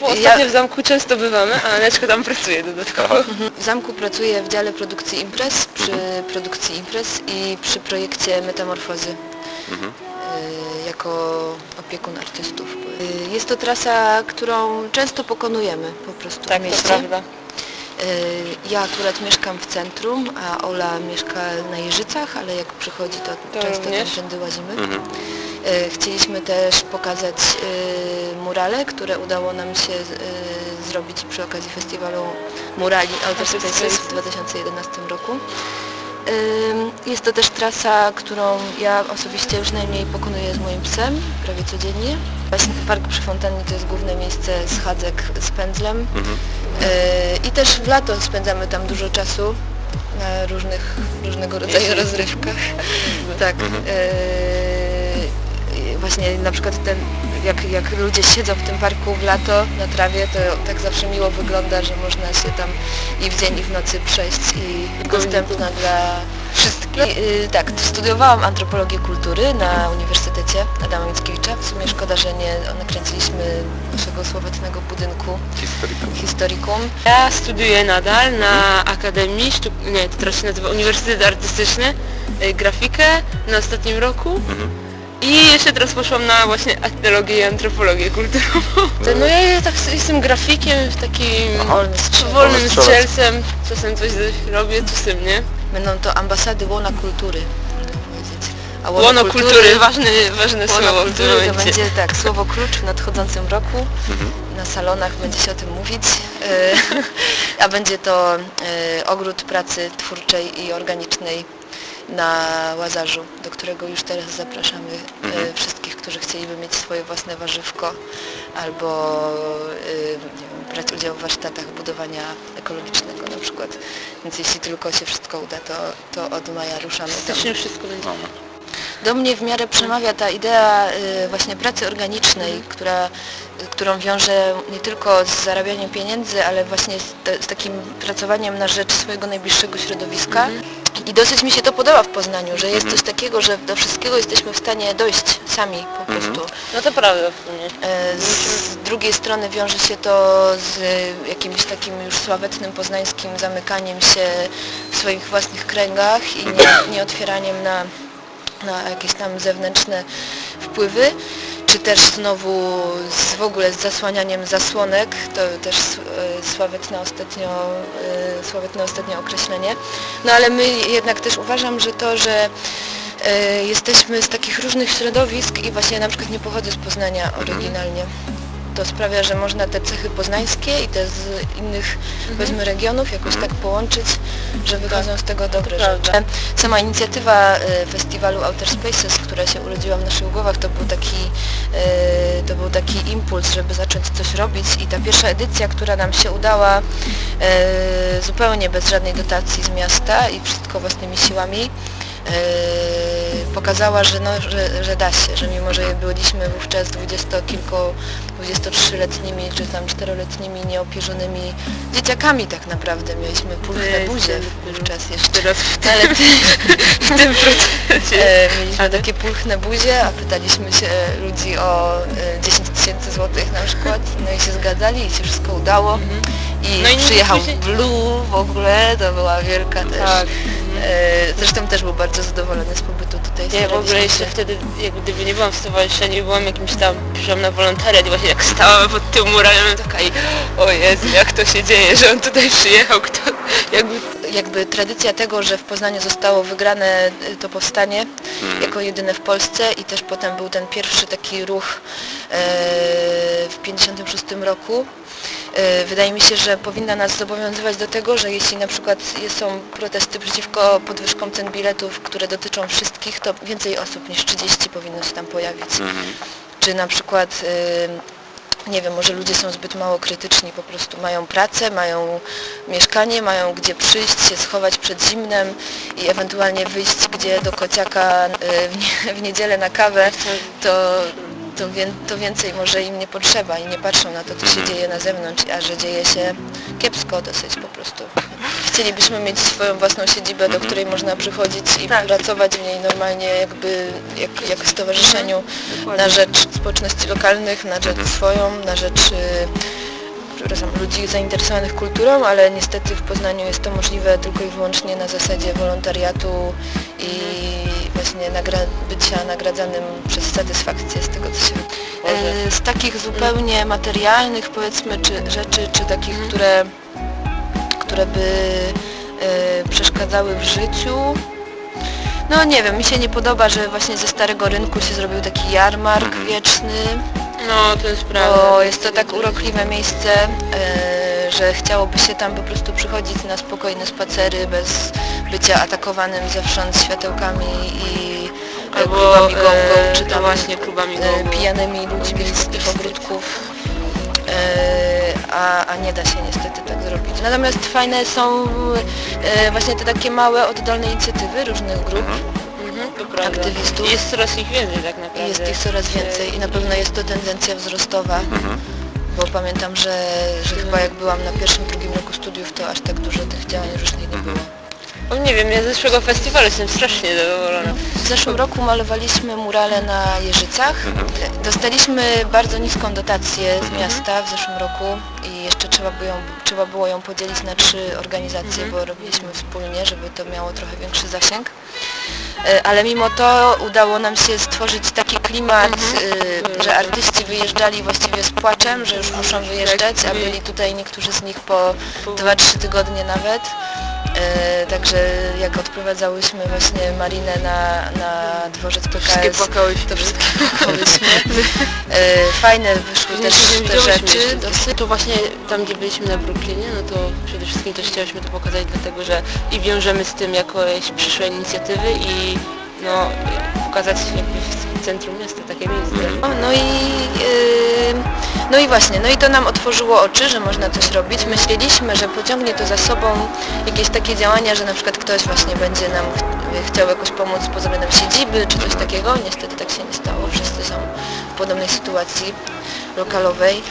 zamku. Ostatnio w zamku często bywamy, a Aneczka tam pracuje dodatkowo. W zamku pracuję w dziale produkcji imprez, przy produkcji imprez i przy projekcie Metamorfozy y, jako opiekun artystów. Y, Jest to trasa, którą często pokonujemy po prostu Tak, w to mieście. prawda. Y, Ja akurat mieszkam w centrum, a Ola mieszka na Jeżycach, ale jak przychodzi to, To często również. tam tędy łazimy. Y, Chcieliśmy też pokazać murale, które udało nam się y, zrobić przy okazji festiwalu Murali Outer Spaces w Spaces. 2011 roku. Ym, Jest to też trasa, którą ja osobiście już najmniej pokonuję z moim psem, prawie codziennie. Właśnie Park przy Fontannie to jest główne miejsce schadzek z pędzlem. Yy, I też w lato spędzamy tam dużo czasu na różnych, różnego rodzaju rozrywkach. Tak. Yy, właśnie na przykład ten, jak, jak ludzie siedzą w tym parku w lato na trawie, to tak zawsze miło wygląda, że można się tam i w dzień i w nocy przejść i dostępna dla wszystkich. Yy, tak, studiowałam antropologię kultury na Uniwersytecie Adama Mickiewicza. W sumie szkoda, że nie nakręciliśmy naszego słowetnego budynku Historyka. Historikum. Ja studiuję nadal na Akademii Sztuk... Nie, to teraz się nazywa Uniwersytet Artystyczny, y, grafikę na ostatnim roku. I jeszcze teraz poszłam na właśnie etnologię i antropologię kulturową. No ja tak jestem grafikiem, takim Aha. Wolny strzelec. wolnym Wolny strzelec. strzelcem, czasem coś robię, czasem nie. Będą to ambasady łona kultury. można powiedzieć. A Łono kultury, ważne, ważne Łono słowo w tym kultury to momencie. będzie tak, słowo klucz w nadchodzącym roku. Na salonach będzie się o tym mówić. E, A będzie to e, ogród pracy twórczej i organicznej na Łazarzu, do którego już teraz zapraszamy e, wszystkich, którzy chcieliby mieć swoje własne warzywko albo e, nie wiem, brać udział w warsztatach budowania ekologicznego na przykład. Więc jeśli tylko się wszystko uda, to, to od maja ruszamy tam. Faktycznie wszystko będzie. Do mnie w miarę przemawia ta idea y, właśnie pracy organicznej, która, y, którą wiąże nie tylko z zarabianiem pieniędzy, ale właśnie z, te, z takim pracowaniem na rzecz swojego najbliższego środowiska. I dosyć mi się to podoba w Poznaniu, że jest coś takiego, że do wszystkiego jesteśmy w stanie dojść sami po prostu. No to prawda w sumie. E, Z drugiej strony wiąże się to z jakimś takim już sławetnym poznańskim zamykaniem się w swoich własnych kręgach i nie, nie otwieraniem na, na jakieś tam zewnętrzne wpływy, czy też znowu z, w ogóle z zasłanianiem zasłonek, to też e, sławetne ostatnio, e, sławetne ostatnio określenie. No ale my jednak też uważam, że to, że e, jesteśmy z takich różnych środowisk i właśnie na przykład nie pochodzę z Poznania oryginalnie. To sprawia, że można te cechy poznańskie i te z innych powiedzmy regionów jakoś tak połączyć, że wychodzą z tego dobre rzeczy. Sama inicjatywa e, festiwalu Outer Spaces, która się urodziła w naszych głowach, to był taki, e, to był taki impuls, żeby zacząć coś robić i ta pierwsza edycja, która nam się udała e, zupełnie bez żadnej dotacji z miasta i wszystko własnymi siłami, pokazała, że, no, że, że da się, że mimo, że byliśmy wówczas dwudziestokilku, 23-letnimi czy tam 4-letnimi nieopierzonymi dzieciakami tak naprawdę, mieliśmy pulchne buzie wówczas jeszcze. Teraz w, Ale ty, w tym procesie. e, mieliśmy takie pulchne buzie, a pytaliśmy się ludzi o e, 10 tysięcy złotych na przykład, no i się zgadzali i się wszystko udało. I No i przyjechał Blue w ogóle, to była wielka też. Tak. E, zresztą też był bardzo zadowolony z pobytu tutaj. Ja w ogóle jeszcze wtedy, jak gdyby nie byłam w stowarzyszeniu, byłam jakimś tam, przyszłam na wolontariat i właśnie jak stałam pod tym murem, taka i o Jezu, jak to się dzieje, że on tutaj przyjechał, kto, jakby jakby tradycja tego, że w Poznaniu zostało wygrane y, to powstanie jako jedyne w Polsce i też potem był ten pierwszy taki ruch e, w 56 roku. E, Wydaje mi się, że powinna nas zobowiązywać do tego, że jeśli na przykład jest- są protesty przeciwko podwyżkom cen biletów, które dotyczą wszystkich, to więcej osób niż 30 powinno się tam pojawić. Czy na przykład nie wiem, może ludzie są zbyt mało krytyczni, po prostu mają pracę, mają mieszkanie, mają gdzie przyjść, się schować przed zimnem i ewentualnie wyjść gdzie do kociaka y, w, nie, w niedzielę na kawę, to, to, wię, to więcej może im nie potrzeba i nie patrzą na to, co się dzieje na zewnątrz, a że dzieje się kiepsko dosyć po prostu. Chcielibyśmy mieć swoją własną siedzibę, do której można przychodzić i pracować w niej normalnie jakby jak, jak w stowarzyszeniu na rzecz społeczności lokalnych, na rzecz swoją, na rzecz y, ludzi zainteresowanych kulturą, ale niestety w Poznaniu jest to możliwe tylko i wyłącznie na zasadzie wolontariatu i właśnie nagra- bycia nagradzanym przez satysfakcję z tego, co się. E, Z takich zupełnie materialnych powiedzmy czy rzeczy, czy takich, które, które by e, przeszkadzały w życiu. No nie wiem, mi się nie podoba, że właśnie ze Starego Rynku się zrobił taki jarmark wieczny, No, to jest prawda. bo jest to tak urokliwe miejsce, e, że chciałoby się tam po prostu przychodzić na spokojne spacery bez bycia atakowanym zewsząd światełkami i e, Albo klubami gongo, e, czy tam właśnie klubami gongo. pijanymi ludźmi z tych ogródków. A, a nie da się niestety tak zrobić. Natomiast fajne są właśnie te takie małe, oddolne inicjatywy różnych grup. Mhm, to prawda. aktywistów. Jest coraz ich więcej tak naprawdę. I jest ich coraz więcej i na pewno jest to tendencja wzrostowa, bo pamiętam, że, że chyba jak byłam na pierwszym, drugim roku studiów, to aż tak dużo tych działań różnych nie było. O, nie wiem, ja ze zeszłego festiwalu jestem strasznie zadowolona. W zeszłym roku malowaliśmy murale na Jeżycach. Dostaliśmy bardzo niską dotację z miasta w zeszłym roku i trzeba, by ją, trzeba było ją podzielić na trzy organizacje, bo robiliśmy wspólnie, żeby to miało trochę większy zasięg. E, Ale mimo to udało nam się stworzyć taki klimat, e, że artyści wyjeżdżali właściwie z płaczem, że już muszą wyjeżdżać, a byli tutaj niektórzy z nich po 2-3 tygodnie nawet. E, Także jak odprowadzałyśmy właśnie Marinę na, na dworzec Wszystkie PKS, płakałyśmy. to wszystkie płakałyśmy. E, Fajne wyszły też te rzeczy. dosyć. To właśnie tam, gdzie byliśmy na Brooklynie, no to przede wszystkim też chciałyśmy to pokazać, dlatego że i wiążemy z tym jakieś przyszłe inicjatywy i no pokazać jakby w centrum miasta takie miejsce. No, No i, yy, no i właśnie, no i to nam otworzyło oczy, że można coś robić. Myśleliśmy, że pociągnie to za sobą jakieś takie działania, że na przykład ktoś właśnie będzie nam ch- chciał jakoś pomóc pod względem siedziby czy coś takiego. Niestety tak się nie stało. Wszyscy są w podobnej sytuacji lokalowej.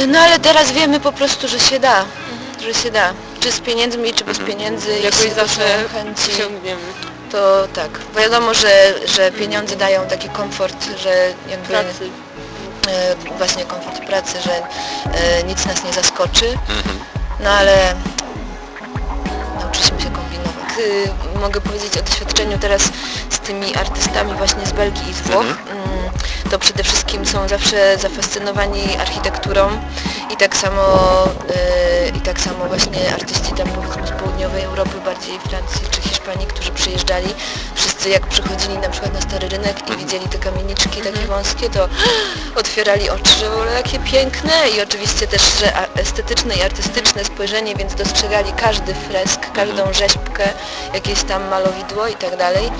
Yy, No ale teraz wiemy po prostu, że się da, że się da. Czy z pieniędzmi, czy bez pieniędzy, Jakoś zawsze chęci osiągniemy. to tak. Wiadomo, że, że pieniądze dają taki komfort, że jakby Pracy. E, właśnie komfort pracy, że e, nic nas nie zaskoczy. No ale nauczyliśmy się kombinować. Y, mogę powiedzieć o doświadczeniu teraz z tymi artystami właśnie z Belgii i z Włoch. Mm, To przede wszystkim są zawsze zafascynowani architekturą i tak samo y, i tak samo właśnie artyści tam z południowej Europy, bardziej Francji czy Hiszpanii, którzy przyjeżdżali. Wszyscy jak przychodzili na przykład na stary rynek i widzieli te kamieniczki takie wąskie, to otwierali oczy, że w ogóle jakie piękne i oczywiście też, że estetyczne i artystyczne spojrzenie, więc dostrzegali każdy fresk, każdą rzeźbkę, jakieś tam malowidło i tak dalej.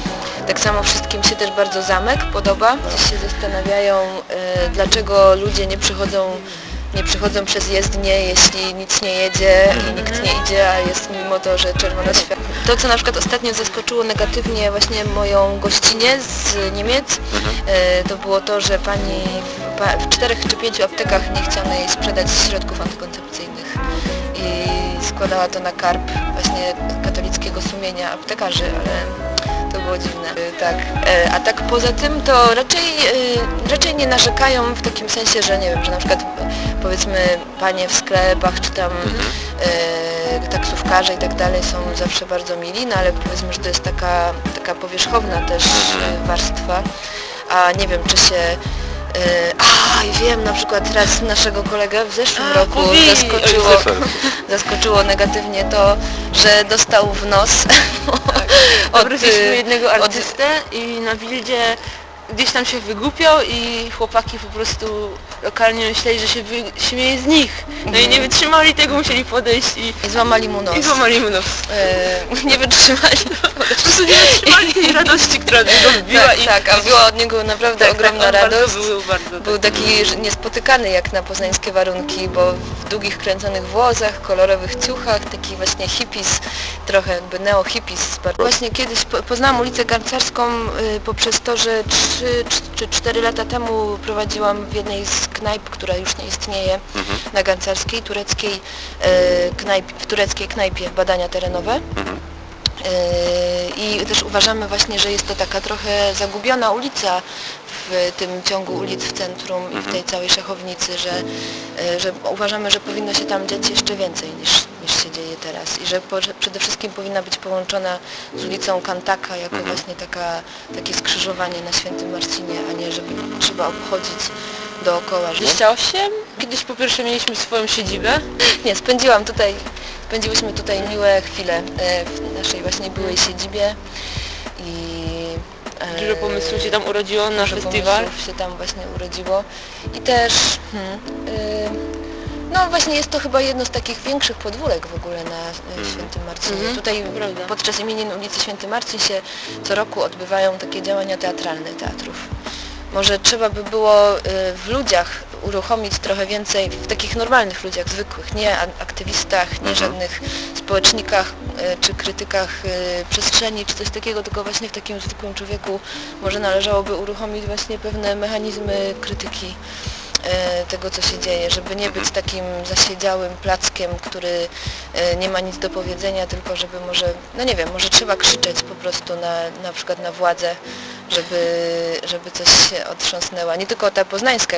Tak samo wszystkim się też bardzo zamek podoba. Gdzieś się zastanawiają, e, dlaczego ludzie nie przychodzą nie przychodzą przez jezdnię, jeśli nic nie jedzie i nikt nie idzie, a jest mimo to, że czerwone światło. To, co na przykład ostatnio zaskoczyło negatywnie właśnie moją gościnę z Niemiec, e, to było to, że pani w, pa- w czterech czy pięciu aptekach nie chciano jej sprzedać środków antykoncepcyjnych i składała to na karp właśnie katolickiego sumienia aptekarzy, ale to było dziwne. E, Tak. E, A tak poza tym to raczej, e, raczej nie narzekają w takim sensie, że nie wiem, że na przykład powiedzmy panie w sklepach czy tam e, taksówkarze i tak dalej są zawsze bardzo mili, no ale powiedzmy, że to jest taka, taka powierzchowna też e, warstwa, a nie wiem czy się a, i wiem, na przykład raz naszego kolegę w zeszłym A, roku zaskoczyło, super. zaskoczyło negatywnie to, że dostał w nos. Od, Zaprosiliśmy y, jednego od- artystę i na wildzie gdzieś tam się wygłupiał i chłopaki po prostu lokalnie myśleli, że się wy... śmieje z nich. No i nie wytrzymali tego, musieli podejść i, i złamali mu nos. i złamali mu nos. E, nie wytrzymali. Po prostu nie wytrzymali tej radości, która od niego wbiła tak, i tak, a była od niego naprawdę tak, ogromna tak, on radość. Bardzo, był bardzo Był taki że niespotykany jak na poznańskie warunki, bo w długich kręconych włosach, kolorowych ciuchach, taki właśnie hippies, trochę jakby neo-hippies. Właśnie kiedyś po- poznałam ulicę Garcarską y, poprzez to, że 3 czy 4 lata temu prowadziłam w jednej z knajp, która już nie istnieje, na Gancarskiej, tureckiej, y, knajp, w tureckiej knajpie badania terenowe. Yy, I też uważamy właśnie, że jest to taka trochę zagubiona ulica w tym ciągu ulic w centrum i w tej całej szachownicy, że, yy, że uważamy, że powinno się tam dziać jeszcze więcej niż, niż się dzieje teraz i że po, przede wszystkim powinna być połączona z ulicą Kantaka jako właśnie taka, takie skrzyżowanie na Świętym Marcinie, a nie żeby trzeba obchodzić dookoła. że- 28. Kiedyś po pierwsze mieliśmy swoją siedzibę. nie, spędziłam tutaj, spędziłyśmy tutaj miłe chwile e, w naszej właśnie byłej siedzibie i e, Dużo pomysłów się tam urodziło na dużo festiwal. pomysłów się tam właśnie urodziło i też hmm, y, no właśnie jest to chyba jedno z takich większych podwórek w ogóle na e, Świętym Marcinie. Mhm, Tutaj prawda. podczas imienin ulicy Święty Marcin się co roku odbywają takie działania teatralne teatrów. Może trzeba by było y, w ludziach uruchomić trochę więcej, w takich normalnych ludziach, zwykłych, nie a- aktywistach, nie żadnych społecznikach y, czy krytykach przestrzeni czy coś takiego, tylko właśnie w takim zwykłym człowieku może należałoby uruchomić właśnie pewne mechanizmy krytyki e, tego, co się dzieje, żeby nie być takim zasiedziałym plackiem, który e, nie ma nic do powiedzenia, tylko żeby może, no nie wiem, może trzeba krzyczeć po prostu na, na przykład na władzę, żeby, żeby coś się otrząsnęła. Nie tylko ta poznańska,